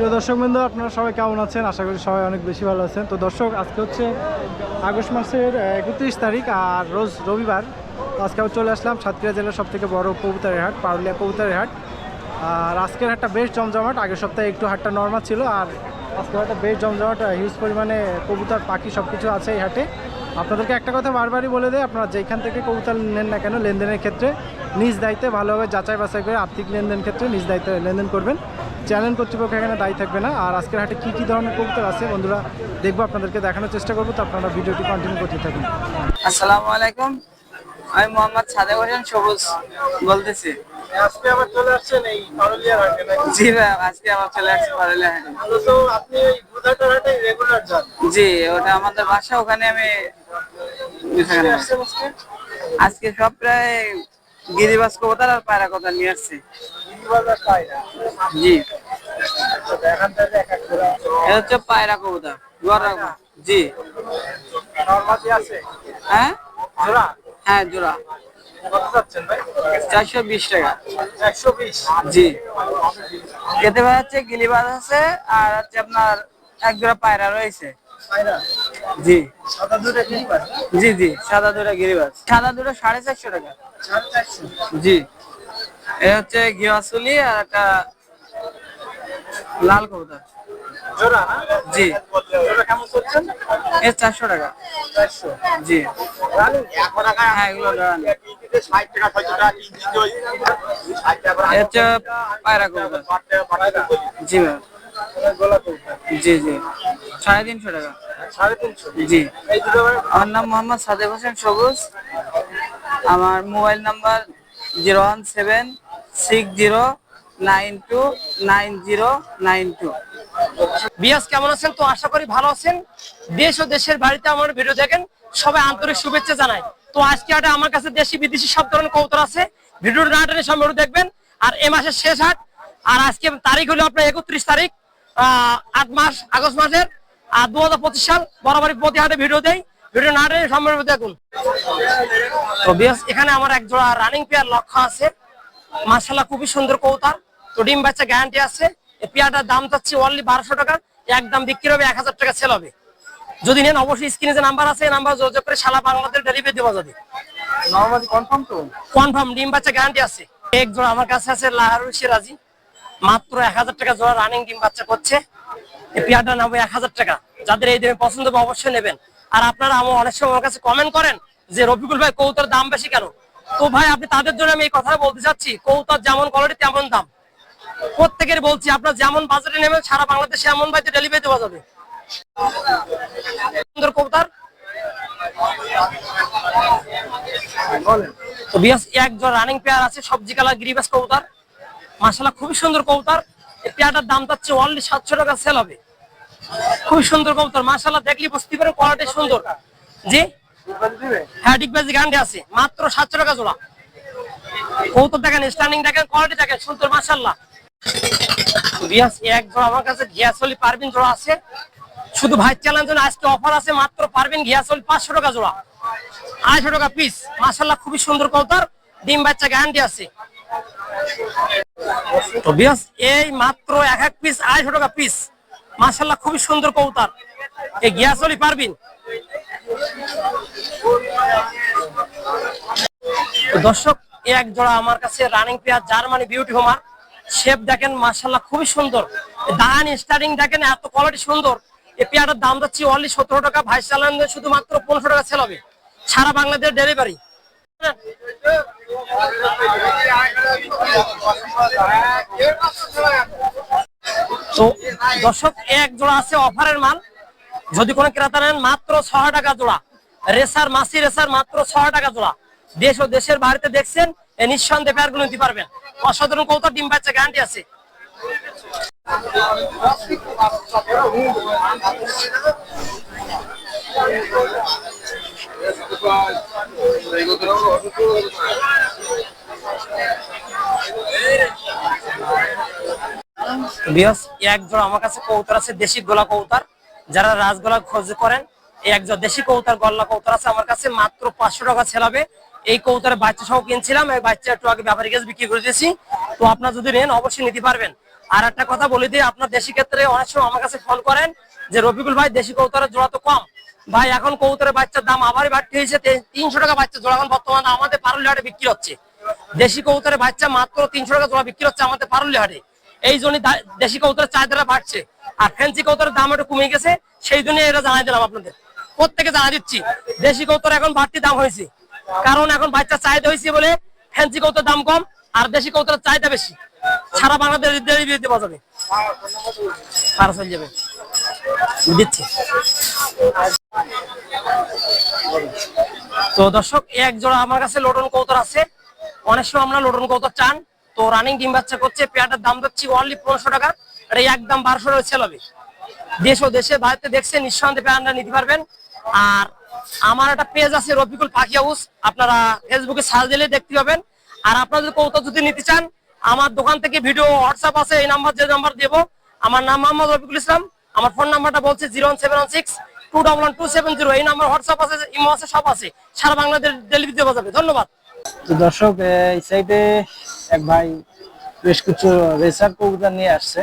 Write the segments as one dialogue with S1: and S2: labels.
S1: প্রিয় দর্শক বৃন্দ আপনারা সবাই কেমন আছেন? আশা করি সবাই অনেক বেশি ভালো আছেন। তো দর্শক, আজকে হচ্ছে আগস্ট মাসের একত্রিশ তারিখ আর রোজ রবিবার। আজকে আবার চলে আসলাম সাতক্ষীরা জেলার সব থেকে বড় কবুতরের হাট, পারুলিয়া কবুতরের হাট। আর আজকের হাটটা বেশ জমজমাট। আগের সপ্তাহে একটু হাটটা নর্মাল ছিল, আর আজকের হাটটা বেশ জমজমাট। হিউজ পরিমাণে কবুতর, পাখি সব কিছু আছে এই হাটে। আপনাদেরকে একটা কথা বারবারই বলে দেয় আপনারা যেখান থেকে কবুতর নেন না কেন, লেনদেনের ক্ষেত্রে নিজ দায়িত্বে ভালোভাবে যাচাই বাছাই করে আর্থিক লেনদেন ক্ষেত্রে নিজ দায়িত্বে লেনদেন করবেন। চ্যানেল কর্তৃপক্ষ এখানে দায়ী থাকবে না। আর আজকের হাটে কী কী ধরনের কবুতর আছে বন্ধুরা দেখব আপনাদেরকে দেখানোর চেষ্টা করব। তো আপনারা ভিডিওটি কন্টিনিউ করতে থাকুন।
S2: আসসালামু আলাইকুম। আমি মোহাম্মদ সাদেক হোসেন সবুজ বলতেছি।
S1: আজকে আবার চলে আসছেন এই পারুলিয়ার হাটে
S2: জি ভাই আজকে আমার চলে আসছে পারুলিয়া হাটে।
S1: তো আপনি এই বুধাটার হাটে রেগুলার যান?
S2: জি ওটা আমাদের বাসা ওখানে আমি আজকে সব প্রায় গিরিবাস কবুতর আর পায়রা কথা নিয়ে আসছি। জি। এটা হচ্ছে পায়রা কবুতর গড়া জি। হ্যাঁ?
S1: জোড়া?
S2: হ্যাঁ জোড়া। চারশো বিশ টাকা। জি। ভাই হচ্ছে গিলিবাস আছে আর হচ্ছে আপনার এক জোড়া পায়রা রয়েছে। জি। জি জি সাদা দুটো গিরিবাস সাদা দুটো সাড়ে চারশো টাকা। জি। এ হচ্ছে ঘিয়াসুলি আর একটা লাল কবুতর।
S1: জোড়া না?
S2: জি।
S1: জোড়া কেমন করছেন?
S2: এ চারশো টাকা।
S1: চারশো?
S2: জি। হ্যাঁ এগুলো পায়রা কবুতর। জি জি জি। সাড়ে তিনশো টাকা। জি। আমার নাম মোহাম্মদ সাদেক হোসেন সবুজ। আমার mobile number zero one seven six zero nine two nine zero nine two.
S3: বিয়াস কেমন আছেন? তো আশা করি ভালো আছেন। দেশ ও দেশের বাড়িতে আমার ভিডিও দেখেন সবাই আন্তরিক শুভেচ্ছা জানাই তো আজকে হাটে আমার কাছে দেশি বিদেশি সব ধরনের কৌতর আছে। ভিডিওটা না টেনে সম্পূর্ণ দেখবেন। আর এ মাসের শেষ হাট আর আজকে তারিখ হলো আপনার একত্রিশ তারিখ আহ, আট মাস আগস্ট মাসের। আর দু হাজার পঁচিশ সাল বরাবরই প্রতি হাটে ভিডিও দেই। ভিডিও না টেনে সম্পূর্ণ দেখুন। তো বিয়াস এখানে আমার এক জোড়া রানিং পেয়ার লক্ষ্য আছে। মার্শাল্লাহ খুবই সুন্দর কৌতার তো ডিম বাচ্চা গ্যারান্টি আছে। পেয়ারটার দাম চাচ্ছি অনলি বারোশো টাকা। একদম বিক্রি হবে এক হাজার টাকা সেল হবে। যদি নেন অবশ্যই স্ক্রিনে যে নাম্বার আছে নাম্বার যোগাযোগ করে সারা বাংলাদেশ ডেলিভারি দেওয়া যাবে
S1: কনফার্ম তো?
S3: কনফার্ম ডিম বাচ্চা গ্যারান্টি আছে। এক জোড়া আমার কাছে আছে লাহারুল সিরাজি। মাত্র এক হাজার টাকা জোড়া রানিং ডিম বাচ্চা করছে। পেয়ারটা নেব এক হাজার টাকা। যাদের এই দামে পছন্দ হবে অবশ্যই নেবেন। আর আপনারা আমার অনেক সময় আমার কাছে কমেন্ট করেন যে রফিকুল ভাই কৌতার দাম বেশি কেন? তো ভাই আপনি তাদের জন্য আমি এই কথা বলতে চাচ্ছি। কৌতার যেমন কোয়ালিটি তেমন দাম। প্রত্যেকের বলছি, আপনার যেমন বাজারে নেবেন, সারা বাংলাদেশে এমন বাড়িতে ডেলিভারি দেওয়া যাবে। সুন্দর কবুতর। কবুতর। কবুতর। পেয়ারটার দাম সাতশো টাকা সেল হবে। খুবই সুন্দর কবুতর। বুঝতে কোয়ালিটি সুন্দর। হ্যাঁ আছে। মাত্র সাতশো টাকা জোড়া। কৌতুক দেখেন স্ট্যান্ডিং দেখেন কোয়ালিটি দেখেন, সুন্দর মাসাল্লাহ এক জোড়া আমার কাছে ঘিয়াসলি পারবিন জোড়া আছে। শুধু ভাই চ্যালেঞ্জ জন্য আজকে অফার আছে, মাত্র পারবিন ঘিয়াসলি পাঁচশো টাকা জোড়া। আড়াইশো টাকা পিস মাসাল্লাহ খুবই সুন্দর কৌতার ডিম বাচ্চা গ্যারান্টি আছে। এই মাত্র এক এক পিস আড়াইশো টাকা পিস মাসাল্লাহ খুবই সুন্দর কৌতার এই ঘিয়াসলি পারবিন দর্শক, এক জোড়া আমার কাছে running pair Germany beauty homer shape দেখেন মার্শাল্লাহ খুবই সুন্দর। দান স্টারিং দেখেন, এত কোয়ালিটি সুন্দর। এই পেয়ারটার দাম যাচ্ছে অনলি সতেরো টাকা। ভাইস চালান শুধুমাত্র পনেরোশো টাকা সেল হবে সারা বাংলাদেশ ডেলিভারি তো দর্শক, এক জোড়া আছে অফারের মাল। যদি কোনো ক্রেতা নেন, মাত্র ছয় টাকা জোড়া। রেসার, মাসি রেসার, মাত্র ছয় টাকা জোড়া। দেশ ও দেশের বাড়িতে দেখছেন নিঃসন্দেহে পেয়ারগুলো নিতে পারবেন। অসাধারণ কৌতো ডিম বাচ্চা গ্যারান্টি আছে। আমার কাছে কৌতার আছে, দেশি গোলা কৌতার যারা রাজগোলা খোঁজ করেন এক জোড়া দেশি কৌতার গল্লা কৌতার আছে আমার কাছে, মাত্র পাঁচশো টাকা ছেলাবে। এই কৌতার বাচ্চা সহ কিনছিলাম, এই বাচ্চা একটু আগে ব্যাপারী কাছে বিক্রি করে দিয়েছি। তো আপনার যদি নেন, অবশ্যই নিতে পারবেন। আর একটা কথা বলে দিই, আপনার দেশি ক্ষেত্রে অনেক সময় আমার কাছে ফোন করেন যে, রফিকুল ভাই, দেশি কৌতরের জোড়া তো কম। ভাই, এখন কৌতরের বাচ্চার দাম আবারই বাড়তি হয়েছে তিনশো টাকা বাচ্চা জোড়া এখন বর্তমানে আমাদের পারুলি হাটে বিক্রি হচ্ছে। দেশি কৌতরের বাচ্চা মাত্র তিনশো টাকা জোড়া বিক্রি হচ্ছে আমাদের পারুলি হাটে। এই জন্য দেশি কৌতরের চাহিদাটা বাড়ছে। আর ফ্যান্সি কৌতরের দাম একটু কমে গেছে, সেই জন্য এটা জানাই দিলাম আপনাদের। প্রত্যেকে জানা দিচ্ছি, দেশি কৌতর এখন বাড়তি দাম হয়েছে। কারণ এখন বাচ্চা চাহিদা হয়েছে বলে ফ্যান্সি কৌতর দাম কম আর দেশি কৌতরের চাহিদা বেশি। সারা বাংলাদেশ ডেলিভারি দেওয়া যাবে। পার্সেল তো দর্শক এক জোড়া আমার কাছে লোটন কৌতর আছে। অনেক সময় আমরা লোটন কৌতর চান। তো রানিং ডিম বাচ্চা করছে পেয়ারটার দাম দিচ্ছি অনলি পনেরোশো টাকা। এটা একদম বারোশো টাকা সেল হবে। দেশ ও দেশে বাড়িতে দেখছে, নিঃসন্দেহে পেয়ারটা নিতে পারবেন। আর আমার একটা পেজ আছে রফিকুল পাখি হাউস। আপনারা ফেসবুকে সার্চ দিলে দেখতে পাবেন। আর আপনাদের কৌতর যদি নিতে চান, আমার দোকান থেকে ভিডিও হোয়াটসঅ্যাপ আছে, এই নাম্বার যে নাম্বার দেবো। আমার নাম মোহাম্মদ রফিকুল ইসলাম। আমার ফোন নাম্বারটা বলছে zero one seven one six two double one two seven zero. এই নাম্বার হোয়াটসঅ্যাপ আছে, ইমো আছে, সব আছে। সারা বাংলাদেশ ডেলিভারি দেওয়া যাবে। ধন্যবাদ।
S1: তো দর্শক এই সাইডে এক ভাই বেশ কিছু রেসার কবুতর নিয়ে আসছে।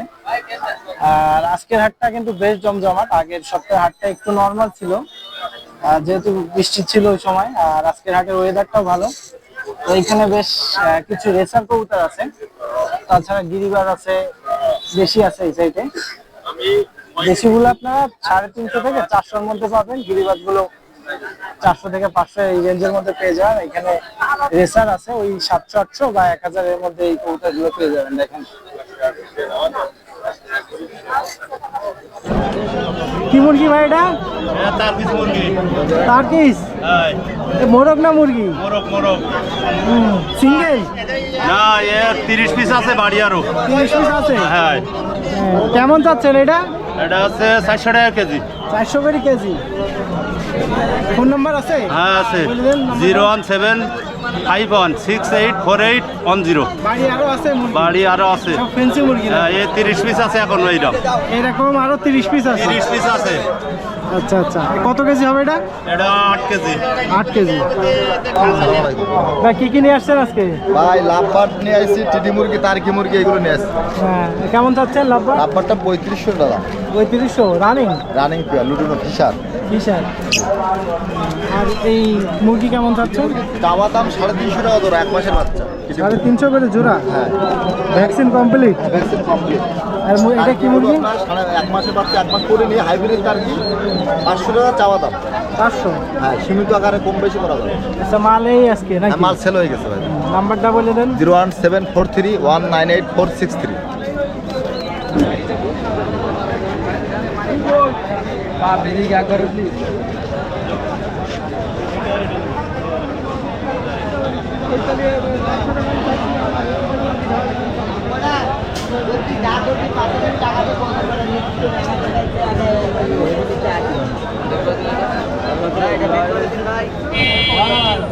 S1: আর আজকের হাটটা কিন্তু বেশ জমজমাট। আগের সপ্তাহের হাটটা একটু নর্মাল ছিল। যেহেতু বৃষ্টি ছিল ওই সময়, আর আজকের হাটের ওয়েদারটাও ভালো। তো এখানে বেশ কিছু রেসার কবুতর আছে। তাছাড়া গিরিবার আছে বেশি আছে এই সাইডে দেশিগুলো আপনারা সাড়ে তিনশো থেকে চারশোর মধ্যে পাবেন। গিরিবাজগুলো চারশো থেকে পাঁচশো এই রেঞ্জের মধ্যে পেয়ে যাবেন এখানে রেসার আছে, ওই সাতশো, আটশো বা এক হাজারের মধ্যে এই কবুতরগুলো পেয়ে যাবেন, দেখেন। কি মুরগি ভাই এটা?
S4: হ্যাঁ, তার্কিস মুরগি।
S1: তার্কিস?
S4: হ্যাঁ।
S1: মোরগ না মুরগি?
S4: মোরগ এ 30 পিস আছে বাড়ি
S1: পিস আছে?
S4: হ্যাঁ,
S1: হ্যাঁ কেমন চাচ্ছেন এটা?
S4: এটা টাকা কেজি।
S1: কেজি। ফোন নাম্বার আছে?
S4: হ্যাঁ আছে। 017 five one six eight four eight one zero
S1: বাড়ি আরও আছে। ফেন্সি মুরগি?
S4: হ্যাঁ এ তিরিশ পিস আছে এখন এইরকম
S1: এরকম আরও তিরিশ পিস আছে।
S4: তিরিশ পিস আছে।
S1: আচ্ছা আচ্ছা। কত কেজি হবে এটা?
S4: এটা আট কেজি।
S1: আট কেজি। ভাই কি কি নিয়ে আসছেন আজকে?
S5: ভাই লাভবার নিয়ে আসছি টিডি মুরগি তারকি মুরগি এগুলো নিয়ে আসছি।
S1: হ্যাঁ কেমন চাচ্ছেন লাভবা
S5: লাভবারটা পঁয়ত্রিশশো টাকা।
S1: পঁয়ত্রিশশো রানিং
S5: রানিং পেয়ার লুডুনো ফিশার।
S1: বিশাল আর এই মুরগি কেমন চাচ্ছেন
S5: চাওয়া দাম সাড়ে তিনশো টাকা ধরো এক মাসের বাচ্চা।
S1: সাড়ে তিনশো করে জোড়া?
S5: হ্যাঁ।
S1: ভ্যাকসিন কমপ্লিট
S5: ভ্যাকসিন কমপ্লিট
S1: এটা কি মুরগি?
S5: এক মাসের বাচ্চা এক মাস করে নিয়ে হাইব্রিড টার্কি পাঁচশো টাকা চাওয়া দাম।
S1: পাঁচশো?
S5: হ্যাঁ সীমিত আকারে কম বেশি করা যাবে।
S1: আচ্ছা মাল এই আজকে নাকি?
S5: হ্যাঁ, মাল সেল হয়ে গেছে ভাই।
S1: নাম্বারটা বলে দেন।
S5: Zero one seven four three one nine eight four six three.
S1: ভাই,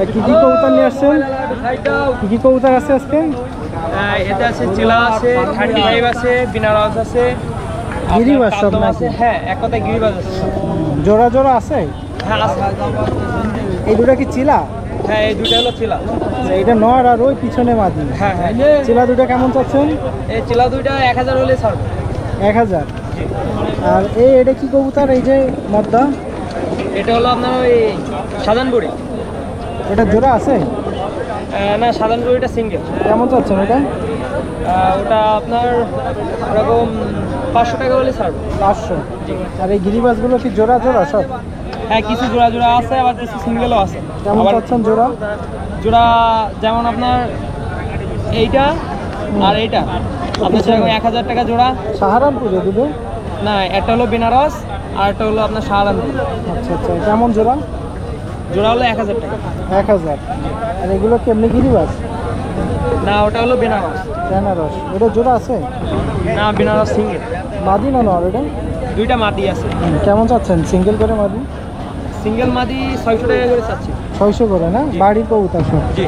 S1: কি কি কবুতর নিয়ে আসছেন? কি কি কবুতর আছে আজকে?
S6: এতে আছে চিলা আছে থার্টি ফাইভ আছে বিনারস আছে
S1: সব
S6: আছে হ্যাঁ এক কথায় আছে।
S1: জোড়া জোড়া আছে?
S6: হ্যাঁ আছে।
S1: এই দুটা কি চিলা?
S6: হ্যাঁ এই দুটো হলো চিলা।
S1: আচ্ছা, এটা নর আর ওই পিছনে মাদি
S6: হ্যাঁ হ্যাঁ
S1: চিলা দুটা কেমন চাচ্ছেন?
S6: এই চিলা দুইটা এক হাজার হলে ছাড়বো।
S1: এক হাজার। আর এই এটা কি কবুতর? এই যে মদ্দা?
S6: এটা হলো আপনার ওই সাধানগুড়ি
S1: এটা জোড়া আছে?
S6: না সাধানগুড়িটা সিঙ্গেল
S1: কেমন চাচ্ছেন এটা?
S6: ওটা আপনার ওরকম পাঁচশো টাকা হলে ছাড়বো।
S1: পাঁচশো। আর এই গিরিবাজগুলো কি জোড়া জোড়া সব?
S6: হ্যাঁ কিছু জোড়া জোড়া আছে আবার কিছু সিঙ্গেলও আছে।
S1: কেমন চাচ্ছেন জোড়া?
S6: জোড়া যেমন আপনার এইটা আর এইটা। আপনার যেরকম এক হাজার টাকা জোড়া।
S1: সাহারানপুরে দুটো
S6: না একটা হলো বেনারস আর একটা হলো আপনার শাহরানপুর
S1: আচ্ছা আচ্ছা কেমন জোড়া?
S6: জোড়া হলো এক হাজার টাকা।
S1: এক হাজার। আর এগুলো কেমনি গিরিবাজ?
S6: না ওটা হলো বেনারস।
S1: বেনারস। এটা জোড়া আছে?
S6: না বেনারস সিঙ্গেল।
S1: মাদি না নর এটা?
S6: দুইটা মাদি আছে।
S1: কেমন চাচ্ছেন? সিঙ্গেল করে মাদি?
S6: সিঙ্গেল মাদি ছয়শো টাকা করে চাচ্ছি।
S1: ছয়শো করে না? বাড়ির কবুতর সব?
S6: জি।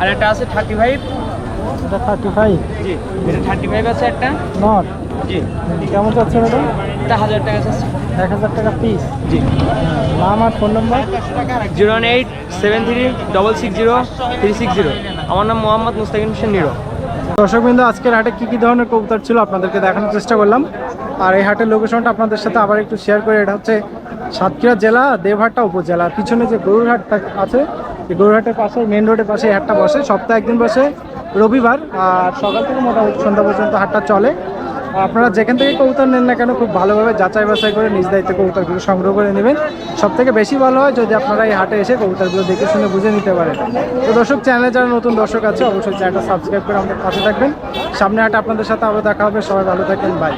S6: আর একটা আছে থার্টি ফাইভ
S1: এটা থার্টি ফাইভ
S6: জি এটা থার্টি ফাইভ আছে একটা।
S1: নট
S6: জি।
S1: কেমন চাচ্ছেন এটা?
S6: এটা হাজার টাকা চাচ্ছি।
S1: এক হাজার টাকা পিস
S6: জি।
S1: নাম আর phone number
S6: zero one eight seven three double six zero three six zero. আমার নাম মোহাম্মদ মুস্তাকিম হোসেন নিরো।
S1: দর্শকবৃন্দ আজকের হাটে কি কি ধরনের কবুতর ছিল আপনাদেরকে দেখানোর চেষ্টা করলাম। আর এই হাটের লোকেশনটা আপনাদের সাথে আবার একটু শেয়ার করে। এটা হচ্ছে সাতক্ষীরা জেলা দেবহাটা উপজেলা। পিছনে যে গরুরহাট আছে গরুরহাটের পাশে মেন রোডের পাশে হাটটা বসে। সপ্তাহে একদিন বসে, রবিবার, আর সকাল থেকে মোটামুটি সন্ধ্যা পর্যন্ত হাটটা চলে। আপনারা যেখান থেকে কবুতর নেন না কেন, খুব ভালোভাবে যাচাই বাছাই করে, নিজ দায়িত্বে কবুতরগুলো সংগ্রহ করে নেবেন। সব থেকে বেশি ভালো হয় যদি আপনারা এই হাটে এসে কবুতরগুলো দেখে শুনে বুঝে নিতে পারেন। তো দর্শক চ্যানেলে যারা নতুন দর্শক আছে, অবশ্যই চ্যানেলটা সাবস্ক্রাইব করে আমাদের পাশে থাকবেন। সামনে হাটে আপনাদের সাথে আবার দেখা হবে। সবাই ভালো থাকবেন। বাই